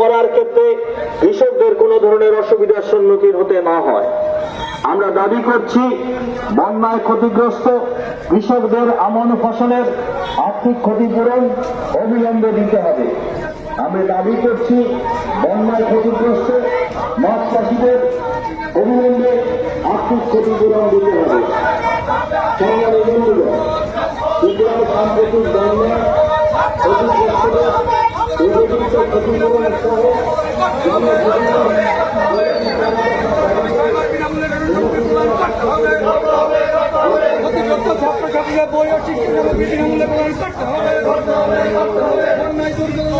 করার ক্ষেত্রে কৃষকদের কোনো ধরনের অসুবিধার সম্মুখীন হতে না হয়। আমরা দাবি করছি, বন্যায় ক্ষতিগ্রস্ত কৃষকদের আমন ফসলের আর্থিক ক্ষতিপূরণ অবিলম্বে দিতে হবে। আমরা দাবি করছি, বন্যায় ক্ষতিগ্রস্ত মাছ চাষিদের অবিলম্বে আর্থিক ক্ষতিপূরণ দিতে হবে। সাম্প্রতিক বন্যা ক্ষতিগ্রস্তদের উপযুক্ত ক্ষতিপূরণ সহ ক্ষতিগ্রস্ত ছাত্রছাত্রীরা বই ও শিক্ষা বিনামূল্যে প্রদান করতে হবে বন্যায় দুর্গত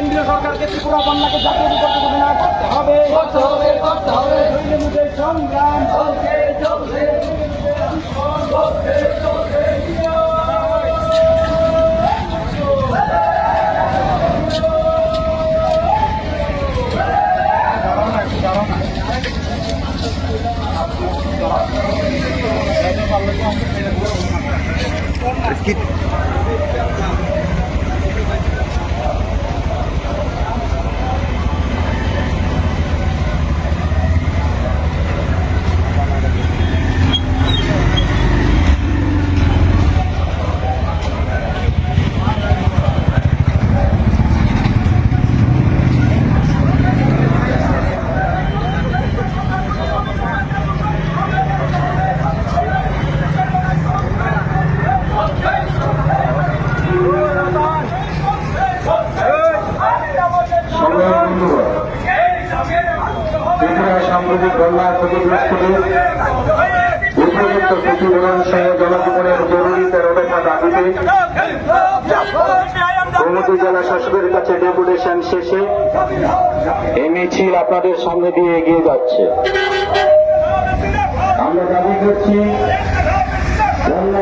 কেন্দ্রীয় সরকারকে ত্রিপুরা বন্যাকে জাতীয় বিপর্যয় ঘোষণা করতে হবে। করতে হবে করতে হবে। সংগ্রাম। চলছে চলছে সংগ্রামী সাম্প্রতিক বন্যা ক্ষতিগ্রস্তদের উপযুক্ত ক্ষতিপূরণ সহ জনজীবনের জরুরি তেরো দাবিতে জেলা শাসকের কাছে ডেপুটেশন শেষে এই মিছিল আপনাদের সামনে দিয়ে এগিয়ে যাচ্ছে। আমরা দাবি করছি বন্যা